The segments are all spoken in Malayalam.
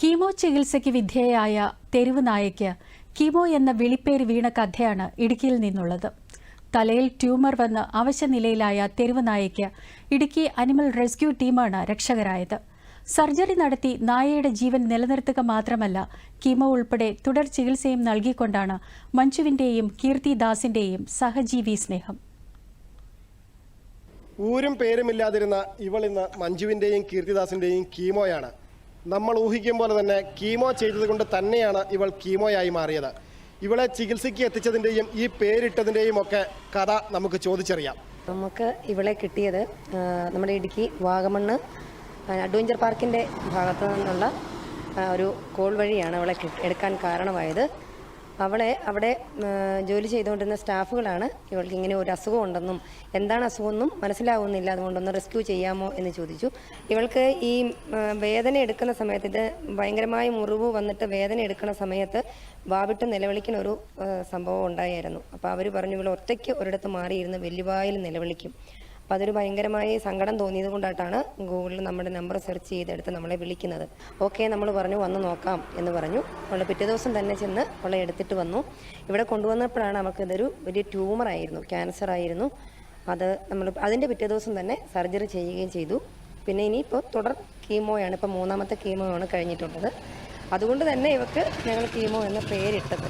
കീമോ ചികിത്സയ്ക്ക് വിധേയയായ തെരുവ് നായയ്ക്ക് കീമോ എന്ന വിളിപ്പേര് വീണ കഥയാണ് ഇടുക്കിയിൽ നിന്നുള്ളത്. തലയിൽ ട്യൂമർ വന്ന് അവശനിലയിലായ തെരുവ് നായയ്ക്ക് ഇടുക്കി അനിമൽ റെസ്ക്യൂ ടീമാണ് രക്ഷകരായത്. സർജറി നടത്തി നായയുടെ ജീവൻ നിലനിർത്തുക മാത്രമല്ല കീമോ ഉൾപ്പെടെ തുടർ ചികിത്സയും നൽകിക്കൊണ്ടാണ് മഞ്ജുവിന്റെയും കീർത്തിദാസിന്റെയും സഹജീവി സ്നേഹം. ഊരും പേരുമില്ലാതിരുന്ന ഇവൾ ഇന്ന് മഞ്ജുവിന്റെയും കീർത്തിദാസിന്റെയും കീമോയാണ്. നമ്മൾ ഊഹിക്കും പോലെ തന്നെ കീമോ ചെയ്തതുകൊണ്ട് തന്നെയാണ് ഇവൾ കീമോയായി മാറിയത്. ഇവളെ ചികിത്സയ്ക്ക് എത്തിച്ചതിന്റെയും ഈ പേരിട്ടതിന്റെയും ഒക്കെ കഥ നമുക്ക് ചോദിച്ചറിയാം. നമുക്ക് ഇവളെ കിട്ടിയത് നമ്മുടെ ഇടുക്കി വാഗമണ്ണ് അഡ്വഞ്ചർ പാർക്കിന്റെ ഭാഗത്തു നിന്നുള്ള ഒരു കോൾ വഴിയാണ് അവളെ എടുക്കാൻ കാരണമായത്. അവളെ അവിടെ ജോലി ചെയ്തുകൊണ്ടിരുന്ന സ്റ്റാഫുകളാണ് ഇവൾക്ക് ഇങ്ങനെ ഒരു അസുഖം ഉണ്ടെന്നും എന്താണ് അസുഖമെന്നും മനസ്സിലാവുന്നില്ല അതുകൊണ്ടൊന്ന് റെസ്ക്യൂ ചെയ്യാമോ എന്ന് ചോദിച്ചു. ഇവൾക്ക് ഈ വേദന എടുക്കുന്ന സമയത്ത് ഇത് ഭയങ്കരമായ മുറിവ് വന്നിട്ട് വേദന എടുക്കുന്ന സമയത്ത് വാവിട്ട് നിലവിളിക്കുന്ന ഒരു സംഭവം ഉണ്ടായിരുന്നു. അപ്പോൾ അവർ പറഞ്ഞു ഇവൾ ഒറ്റയ്ക്ക് ഒരിടത്ത് മാറിയിരുന്ന് വെല്ലുവായിൽ നിലവിളിക്കും. അപ്പോൾ അതൊരു ഭയങ്കരമായി സങ്കടം തോന്നിയത് കൊണ്ടായിട്ടാണ് ഗൂഗിളിൽ നമ്മുടെ നമ്പർ സെർച്ച് ചെയ്തെടുത്ത് നമ്മളെ വിളിക്കുന്നത്. ഓക്കെ നമ്മൾ പറഞ്ഞു വന്ന് നോക്കാം എന്ന് പറഞ്ഞു. അവൾ പിറ്റേ ദിവസം തന്നെ ചെന്ന് അവളെ എടുത്തിട്ട് വന്നു. ഇവിടെ കൊണ്ടുവന്നപ്പോഴാണ് അവൾക്ക് ഇതൊരു വലിയ ട്യൂമർ ആയിരുന്നു ക്യാൻസർ ആയിരുന്നു. അത് നമ്മൾ അതിന്റെ പിറ്റേ ദിവസം തന്നെ സർജറി ചെയ്യുകയും ചെയ്തു. പിന്നെ ഇനിയിപ്പോൾ തുടർ കീമോയാണ് ഇപ്പോൾ മൂന്നാമത്തെ കീമോ ആണ് കഴിഞ്ഞിട്ടുള്ളത്. അതുകൊണ്ട് തന്നെ ഇവർക്ക് ഞങ്ങൾ കീമോ എന്ന പേരിട്ടത്.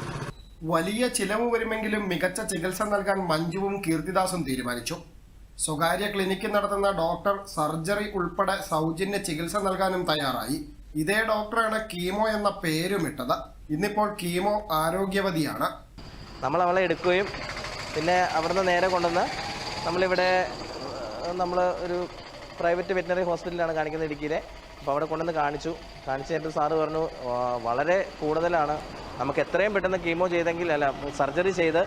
വലിയ ചിലവ് വരുമെങ്കിലും മികച്ച ചികിത്സ നൽകാൻ മഞ്ജുവും കീർത്തിദാസും തീരുമാനിച്ചു. സ്വകാര്യ ക്ലിനിക്ക് നടത്തുന്ന ഡോക്ടർ സർജറി ഉൾപ്പെടെ സൗജന്യ ചികിത്സ നൽകാനും തയ്യാറായി. ഇതേ ഡോക്ടറാണ് കീമോ എന്ന പേരും പേരുമിട്ടത്. ഇന്നിപ്പോൾ കീമോ ആരോഗ്യവതിയാണ്. നമ്മൾ അവളെ എടുക്കുകയും പിന്നെ അവിടുന്ന് നേരെ കൊണ്ടുവന്ന് നമ്മളിവിടെ നമ്മൾ ഒരു പ്രൈവറ്റ് വെറ്റിനറി ഹോസ്പിറ്റലിലാണ് കാണിക്കുന്നത് ഇടുക്കിയിലെ. അപ്പോൾ അവിടെ കൊണ്ടുവന്ന് കാണിച്ചു. കാണിച്ചു കഴിഞ്ഞിട്ട് സാറ് പറഞ്ഞു വളരെ കൂടുതലാണ്. നമുക്ക് എത്രയും പെട്ടെന്ന് കീമോ ചെയ്തെങ്കിൽ അല്ല സർജറി ചെയ്ത്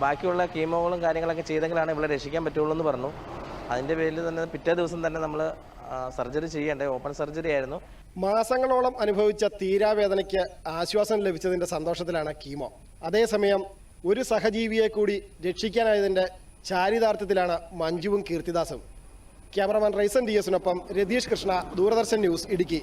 ബാക്കിയുള്ള കീമോകളും കാര്യങ്ങളൊക്കെ ചെയ്തെങ്കിലാണ് ഇവളെ രക്ഷിക്കാൻ പറ്റുള്ളൂ എന്ന് പറഞ്ഞു. അതിന്റെ പേരിൽ തന്നെ പിറ്റേ ദിവസം തന്നെ നമ്മൾ സർജറി ചെയ്യേണ്ടേ ഓപ്പൺ സർജറി ആയിരുന്നു. മാസങ്ങളോളം അനുഭവിച്ച തീരാവേദനയ്ക്ക് ആശ്വാസം ലഭിച്ചതിന്റെ സന്തോഷത്തിലാണ് കീമോ. അതേസമയം ഒരു സഹജീവിയെ കൂടി രക്ഷിക്കാനായതിന്റെ ചാരിതാർത്ഥ്യത്തിലാണ് മഞ്ജുവും കീർത്തിദാസും. ക്യാമറമാൻ റൈസൻ ഡി എസിനൊപ്പം രതീഷ് കൃഷ്ണ ദൂരദർശൻ ന്യൂസ് ഇടുക്കി.